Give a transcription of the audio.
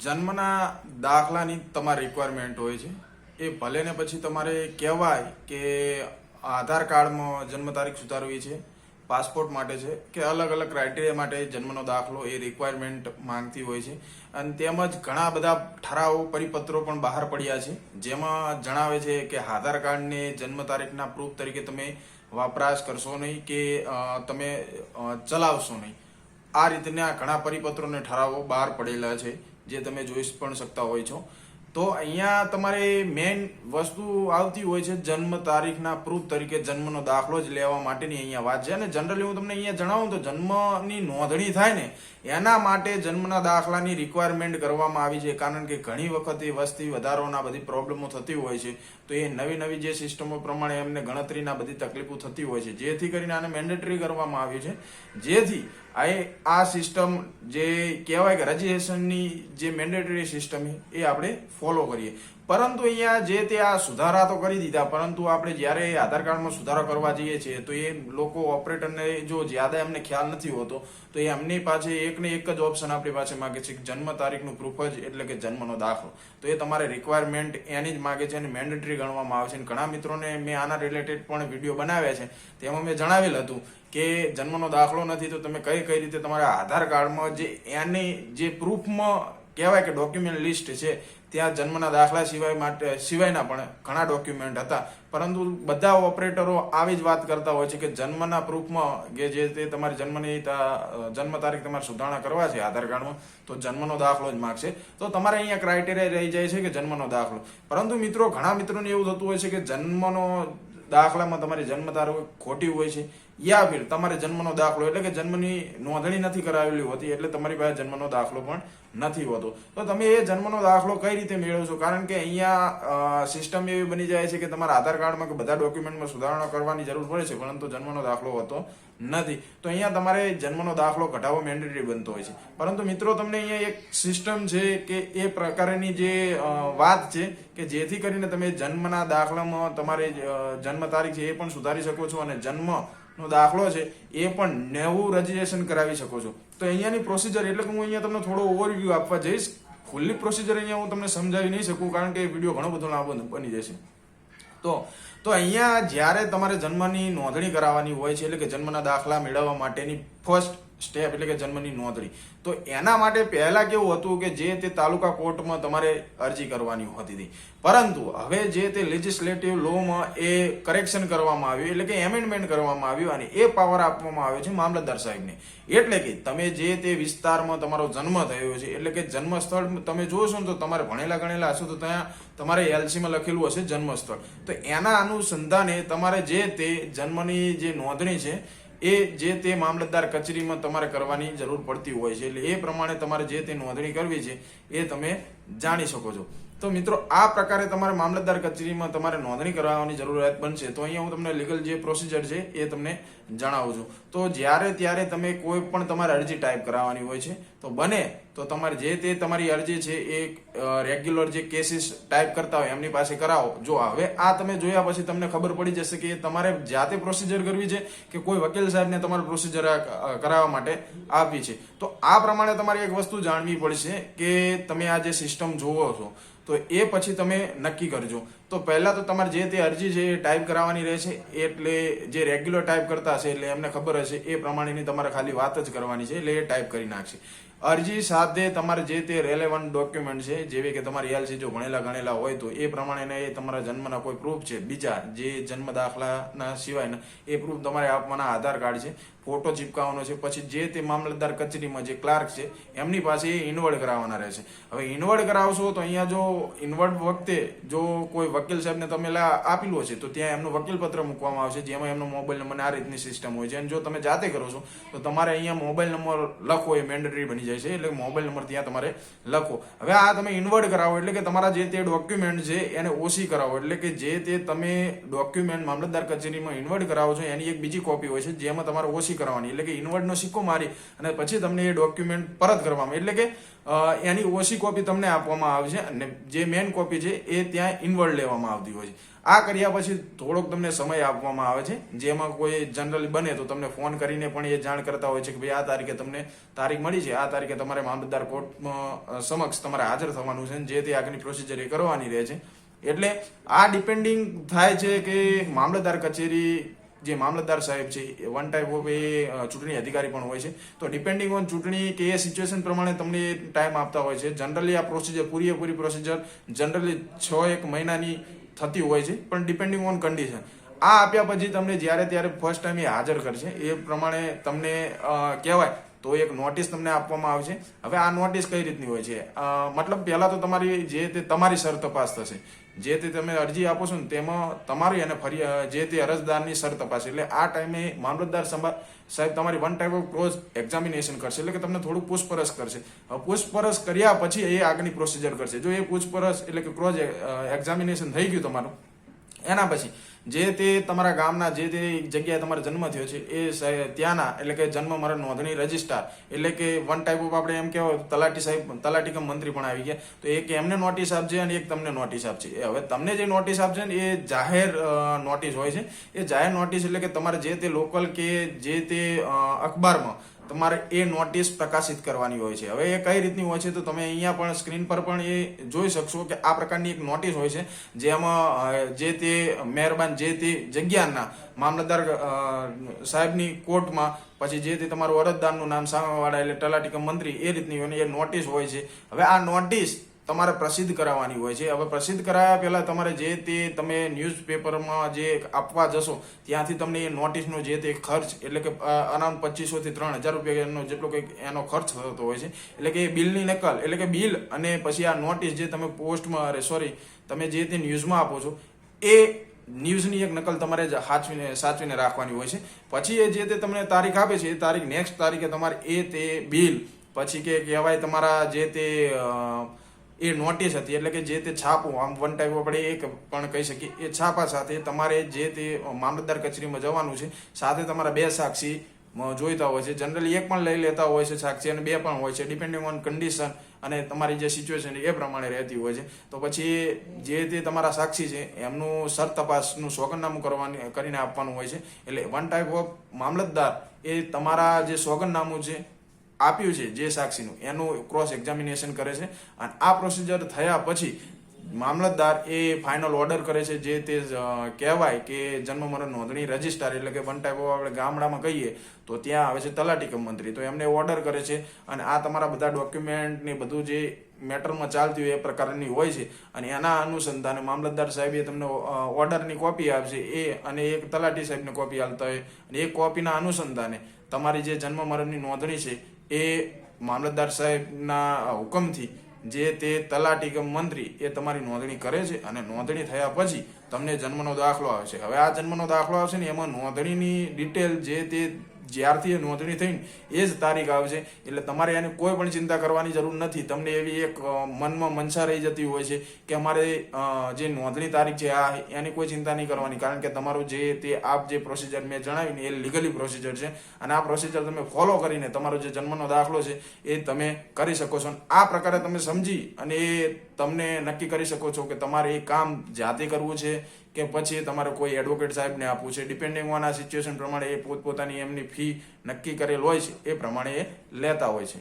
જન્મના દાખલાની તમારી રિક્વાયરમેન્ટ હોય છે. એ ભલે ને પછી તમારે કહેવાય કે આધાર કાર્ડમાં જન્મ તારીખ સુધારવી છે, પાસપોર્ટ માટે છે, કે અલગ અલગ ક્રાઇટેરિયા માટે જન્મનો દાખલો એ રિક્વાયરમેન્ટ માંગતી હોય છે. અને તેમજ ઘણા બધા ઠરાવો પરિપત્રો પણ બહાર પડ્યા છે. જેમાં જણાવે છે કે આધાર કાર્ડને જન્મ તારીખના પ્રૂફ તરીકે તમે વપરાશ કરશો નહીં કે તમે ચલાવશો નહીં. આ રીતના ઘણા પરિપત્રો અને ઠરાવો બહાર પડેલા છે. જે તમે જોઈ પણ શકતા હોય છો. તો અહીંયા તમારે મેઇન વસ્તુ આવતી હોય છે જન્મ તારીખના પ્રૂફ તરીકે જન્મનો દાખલો જ લેવા માટેની અહીંયા વાત છે. અને જનરલી હું તમને અહીંયા જણાવું તો જન્મની નોંધણી થાય ને એના માટે જન્મના દાખલાની રિક્વાયરમેન્ટ કરવામાં આવી છે. કારણ કે ઘણી વખત એ વસ્તી વધારોના બધી પ્રોબ્લેમો થતી હોય છે. તો એ નવી નવી જે સિસ્ટમો પ્રમાણે એમને ગણતરીના બધી તકલીફો થતી હોય છે. જેથી કરીને આને મેન્ડેટરી કરવામાં આવ્યું છે. જેથી આ સિસ્ટમ જે કહેવાય કે રજીસ્ટ્રેશનની જે મેન્ડેટરી સિસ્ટમ એ આપણે ફોલો કરીએ. પરંતુ અહીંયા જે તે આ સુધારા તો કરી દીધા, પરંતુ આપણે જ્યારે આધાર કાર્ડમાં સુધારો કરવા જઈએ છીએ, તો એ લોકો ઓપરેટરને જો જ્યાદા એમને ખ્યાલ નથી હોતો, તો એ એમની પાસે એક ને એક જ ઓપ્શન આપણી પાસે માગે છે જન્મ તારીખનું પ્રૂફ જ એટલે કે જન્મનો દાખલો. તો એ તમારે રિક્વાયરમેન્ટ એની જ માગે છે અને મેન્ડેટરી ગણવામાં આવે છે. અને ઘણા મિત્રોને મેં આના રિલેટેડ પણ વીડિયો બનાવ્યા છે. તેમાં મેં જણાવેલ હતું કે જન્મનો દાખલો નથી, તો તમે કઈ કઈ રીતે તમારા આધાર કાર્ડમાં જે એની જે પ્રૂફમાં કહેવાય કે ડોક્યુમેન્ટ લિસ્ટ છે ત્યાં જન્મના દાખલા સિવાય માટે, સિવાયના પણ ઘણા ડોક્યુમેન્ટ હતા. પરંતુ બધા ઓપરેટરો આવી જ વાત કરતા હોય છે કે જન્મના પ્રૂફમાં કે જે તે તમારી જન્મની જન્મ તારીખ તમારે સુધારણા કરવા છે આધાર કાર્ડમાં, તો જન્મનો દાખલો જ માગશે. તો તમારે અહીંયા ક્રાઇટેરિયા રહી જાય છે કે જન્મનો દાખલો. પરંતુ મિત્રો, ઘણા મિત્રોને એવું થતું હોય છે કે જન્મનો દાખલામાં તમારી જન્મ તારીખ ખોટી હોય છે. યા ફિર તમારે જન્મનો દાખલો એટલે કે જન્મની નોંધણી નથી કરાવેલી હોતી, એટલે તમારી પાસે જન્મનો દાખલો પણ નથી હોતો. તો તમે એ જન્મનો દાખલો કઈ રીતે મેળવો છો? કારણ કે અહીંયા સિસ્ટમ એવી બની જાય છે કે તમારા આધાર કાર્ડમાં કે બધા ડોક્યુમેન્ટમાં સુધારણા કરવાની જરૂર પડે છે, પરંતુ જન્મનો દાખલો હોતો નથી. તો અહીંયા તમારે જન્મનો દાખલો કઢાવવો મેન્ડેટરી બનતો હોય છે. પરંતુ મિત્રો, તમને અહીંયા એક સિસ્ટમ છે કે એ પ્રકારની જે વાત છે કે જેથી કરીને તમે જન્મના દાખલામાં તમારે જન્મ તારીખ છે એ પણ સુધારી શકો છો અને જન્મ નો દાખલો છે, એ પણ નવું રજીસ્ટ્રેશન કરાવી શકો છો. તો અહીંયાની પ્રોસિજર એટલે કે હું અહીંયા તમને થોડો ઓવરવ્યૂ આપવા જઈશ. ફૂલ્લી પ્રોસિજર અહીંયા હું તમને સમજાવી નહીં શકું કારણ કે વીડિયો ઘણો બધો લાંબો બની જશે. તો તો અહીંયા જ્યારે તમારે જન્મની નોંધણી કરાવવાની હોય છે, એટલે કે જન્મના દાખલા મેળવવા માટેની ફર્સ્ટ સ્ટેપ એટલે કે જન્મની નોંધણી. તો એના માટે પહેલા કેવું હતું કે જે તે તાલુકા કોર્ટમાં તમારે અરજી કરવાની હોતી હતી. પરંતુ હવે જે તે લેજિસ્લેટિવ લોમાં એ કરેક્શન કરવામાં આવ્યું, એટલે કે એમેન્ડમેન્ટ કરવામાં આવ્યું અને એ પાવર આપવામાં આવ્યો છે મામલતદાર સાહેબને. એટલે કે તમે જે તે વિસ્તારમાં તમારો જન્મ થયો છે, એટલે કે જન્મ સ્થળ તમે જોશો ને તો તમારે ભણેલા ગણેલા હશો તો ત્યાં તમારે એલસીમાં લખેલું હશે જન્મસ્થળ. તો એના અનુસંધાને તમારે જે તે જન્મની જે નોંધણી છે એ જે તે મામલતદાર કચેરીમાં તમારે કરવાની જરૂર પડતી હોય છે. એટલે એ પ્રમાણે તમારે જે તે નોંધણી કરવી છે, એ તમે જાણી શકો છો. તો મિત્રો, આ પ્રકારે તમારે મામલતદાર કચેરીમાં તમારે નોંધણી કરાવવાની જરૂરિયાત બનશે. તો અહીંયા હું તમને લીગલ જે પ્રોસિજર છે, એ તમને જણાવું છું. તો જ્યારે ત્યારે તમે કોઈ પણ તમારે અરજી ટાઈપ કરાવવાની હોય છે, તો બને તો તમારે જે તે તમારી અરજી છે, એ રેગ્યુલર જે કેસીસ ટાઈપ કરતા હોય, એમની પાસે કરાવો. જો હવે આ તમે જોયા પછી તમને ખબર પડી જશે કે તમારે જાતે પ્રોસિજર કરવી છે કે કોઈ વકીલ સાહેબને તમારે પ્રોસિજર કરાવવા માટે આપવી છે. તો આ પ્રમાણે તમારે એક વસ્તુ જાણવી પડશે કે તમે આ જે સિસ્ટમ જોવો છો તો એ પછી તમે નક્કી કરજો. તો પહેલા તો તમારે જે તે અરજી છે એ ટાઈપ કરાવવાની રહેશે, એટલે જે રેગ્યુલર ટાઈપ કરતા હશે, એટલે એમને ખબર હશે, એ પ્રમાણેની તમારે ખાલી વાત જ કરવાની છે, એટલે એ ટાઈપ કરી નાખશે. અરજી સાથે તમારે જે તે રેલેવન્ટ ડોક્યુમેન્ટ છે, જેવી કે તમારી એલસી જો ભણેલા ગણેલા હોય તો એ પ્રમાણેના એ તમારા જન્મના કોઈ પ્રૂફ છે. બીજા જે જન્મ દાખલાના સિવાયના એ પ્રૂફ તમારે આપવાના આધાર કાર્ડ છે ફોટો ચીપકાવવાનો છે, પછી જે તે મામલતદાર કચેરીમાં જે ક્લાર્ક છે, એમની પાસે એ ઇન્વર્ડ કરાવવાના રહેશે. હવે ઇન્વર્ડ કરાવશો તો અહીંયા જો ઇન્વર્ડ વખતે જો કોઈ વકીલ સાહેબને તમે આપેલું હશે, તો ત્યાં એમનું વકીલ પત્ર મૂકવામાં આવશે, જેમાં એમનો મોબાઈલ નંબર આ રીતની સિસ્ટમ હોય છે. અને જો તમે જાતે કરો છો, તો તમારે અહીંયા મોબાઈલ નંબર લખો એ મેન્ડેટરી બની જાય છે, એટલે મોબાઈલ નંબર ત્યાં તમારે લખો હવે આ તમે ઇન્વર્ટ કરાવો, એટલે કે તમારા જે તે ડોક્યુમેન્ટ છે, એને ઓછી કરાવો. એટલે કે જે તે તમે ડોક્યુમેન્ટ મામલતદાર કચેરીમાં ઇન્વર્ટ કરાવો છો, એની એક બીજી કોપી હોય છે, જેમાં તમારે ઓછી કરાવવાની. એટલે કે ઇન્વર્ટનો સિક્કો મારી અને પછી તમને એ ડોક્યુમેન્ટ પરત કરવામાં એટલે કે એની ઓછી કોપી તમને આપવામાં આવે છે અને જે મેન કોપી છે એ ત્યાં ઇનવર્ડ લેવામાં આવતી હોય છે. આ કર્યા પછી થોડોક તમને સમય આપવામાં આવે છે. જેમાં કોઈ જનરલી બને તો તમને ફોન કરીને પણ એ જાણ કરતા હોય છે કે ભાઈ આ તારીખે તમને તારીખ મળી છે. આ તારીખે તમારે મામલતદાર કોર્ટમાં સમક્ષ તમારે હાજર થવાનું છે જે તે આગળની પ્રોસિજર એ કરવાની રહે છે. એટલે આ ડિપેન્ડિંગ થાય છે કે મામલતદાર કચેરી જે મામલતદાર સાહેબ છે, એ વન ટાઈપ ઓફ એ ચૂંટણી અધિકારી પણ હોય છે. તો ડિપેન્ડિંગ ઓન ચૂંટણી કે એ સિચ્યુએશન પ્રમાણે તમને ટાઈમ આપતા હોય છે. જનરલી આ પ્રોસિજર પૂરેપૂરી પ્રોસિજર જનરલી છ એક મહિનાની થતી હોય છે, પણ ડિપેન્ડિંગ ઓન કન્ડિશન આ આપ્યા પછી તમને જ્યારે ત્યારે ફર્સ્ટ ટાઈમ એ હાજર કરશે. એ પ્રમાણે તમને કહેવાય, તો એક નોટિસ તમને આપવામાં આવશે. હવે આ નોટિસ કઈ રીતની હોય છે? મતલબ પહેલા તો તમારી જે તે તમારી સર તપાસ થશે. જે તે તમે અરજી આપો છો ને, તેમાં તમારી અને ફરી જે તે અરજદારની સર તપાસ. એટલે આ ટાઈમે મામલતદાર સાહેબ, તમારી one type of cross examination કરશે. એટલે કે તમને થોડું પૂછપરછ કરશે. પૂછપરછ કર્યા પછી એ આગળની પ્રોસિજર કરશે. જો એ પૂછપરછ, એટલે કે ક્રોઝ એક્ઝામિનેશન થઈ ગયું તમારું, એના પછી જે તે તમારા ગામના જે તે જગ્યાએ તમારો જન્મ થયો છે, એ ત્યાંના, એટલે કે જન્મ મરણ નોંધણી રજિસ્ટ્રાર, એટલે કે વન ટાઈપ ઓફ આપણે એમ કહેવાય, તલાટી સાહેબ, તલાટી કમ મંત્રી પણ આવી ગયા. તો એક એમને નોટિસ આપજે અને એક તમને નોટિસ આપશે એ હવે તમને જે નોટિસ આપશે ને એ જાહેર નોટિસ હોય છે. એ જાહેર નોટિસ એટલે કે તમારે જે તે લોકલ કે જે તે અખબારમાં તમારે એ નોટિસ પ્રકાશિત કરવાની હોય છે. હવે એ કઈ રીતની હોય છે તો તમે અહીંયા પણ સ્ક્રીન પર પણ એ જોઈ શકશો કે આ પ્રકારની એક નોટિસ હોય છે, જેમાં જે તે મહેરબાન જે તે જગ્યાના મામલતદાર સાહેબની કોર્ટમાં પછી જે તે તમારું અરજદારનું નામ, સામેવાળા એટલે તલાટીકા મંત્રી એ રીતની હોય એ નોટિસ હોય છે. હવે આ નોટિસ તમારે પ્રસિદ્ધ કરાવવાની હોય છે. હવે પ્રસિદ્ધ કરાયા પહેલા તમારે જે તે તમે ન્યૂઝપેપરમાં જે આપવા જશો, ત્યાંથી તમને એ નોટિસનો જે તે ખર્ચ, એટલે કે અરાઉન્ડ પચીસો થી ત્રણ હજાર રૂપિયાનો જેટલો કંઈક એનો ખર્ચ થતો હોય છે. એટલે કે એ બિલની નકલ, એટલે કે બિલ અને પછી આ નોટિસ જે તમે પોસ્ટમાં, અરે સોરી તમે જે તે ન્યૂઝમાં આપો છો, એ ન્યૂઝની એક નકલ તમારે સાચવીને સાચવીને રાખવાની હોય છે. પછી એ જે તે તમને તારીખ આપે છે, એ તારીખ નેક્સ્ટ તારીખે તમારે એ તે બિલ, પછી કે કહેવાય તમારા જે તે એ નોટિસ હતી, એટલે કે જે તે છાપું આમ વન ટાઈપ આપણે એક પણ કહી શકીએ, એ છાપા સાથે તમારે જે તે મામલતદાર કચેરીમાં જવાનું છે, સાથે તમારા બે સાક્ષી જોઈતા હોય છે. જનરલી એક પણ લઈ લેતા હોય છે સાક્ષી અને બે પણ હોય છે ડિપેન્ડિંગ ઓન કન્ડિશન અને તમારી જે સિચ્યુએશન એ પ્રમાણે રહેતી હોય છે. તો પછી જે તે તમારા સાક્ષી છે, એમનું સર તપાસનું સોગંદનામું કરવાની, કરીને આપવાનું હોય છે. એટલે વન ટાઈપ ઓફ મામલતદાર એ તમારા જે સોગંદનામું છે આપ્યું છે જે સાક્ષીનું. એનું ક્રોસ એક્ઝામિનેશન કરે છે અને આ પ્રોસિજર થયા પછી મામલતદાર એ ફાઇનલ ઓર્ડર કરે છે જે તે કહેવાય કે જન્મ મરણ નોંધણી રજિસ્ટ્રાર એટલે કે વન ટાઈપ ઓફ આપણે ગામડામાં કહીએ તો ત્યાં આવે છે તલાટી કમ મંત્રી. તો એમને ઓર્ડર કરે છે અને આ તમારા બધા ડોક્યુમેન્ટ ને બધું જે મેટરમાં ચાલતી હોય એ પ્રકારની હોય છે અને એના અનુસંધાને મામલતદાર સાહેબે તમને ઓર્ડરની કોપી આપશે. એ અને એક તલાટી સાહેબને કોપી આપતા હોય અને એ કોપીના અનુસંધાને તમારી જે જન્મ મરણની નોંધણી છે એ મામલતદાર સાહેબના હુકમથી જે તે તલાટી કે મંત્રી એ તમારી નોંધણી કરે છે અને નોંધણી થયા પછી તમને જન્મનો દાખલો આવે છે હવે આ જન્મનો દાખલો આવશે ને એમાં નોંધણીની ડિટેલ જે તે જ્યારથી એ નોંધણી થઈને એ જ તારીખ આવશે એટલે તમારે એની કોઈ પણ ચિંતા કરવાની જરૂર નથી. તમને એવી એક મનમાં મનસા રહી જતી હોય છે કે અમારે જે નોંધણી તારીખ છે, આ એની કોઈ ચિંતા નહીં કરવાની. કારણ કે તમારું જે તે આપ જે પ્રોસિજર મેં જણાવીને એ લીગલી પ્રોસિજર છે. અને આ પ્રોસિજર તમે ફોલો કરીને તમારો જે જન્મનો દાખલો છે એ તમે કરી શકો છો. આ પ્રકારે તમે સમજી અને એ તમને નક્કી કરી શકો છો કે તમારે એ કામ જાતે કરવું છે કે પછી તમારે કોઈ એડવોકેટ સાહેબને આપવું છે. ડિપેન્ડિંગ ઓન આ સિચ્યુએશન પ્રમાણે એ પોતપોતાની એમની ફી નક્કી કરેલ હોય છે, એ પ્રમાણે એ લેતા હોય છે.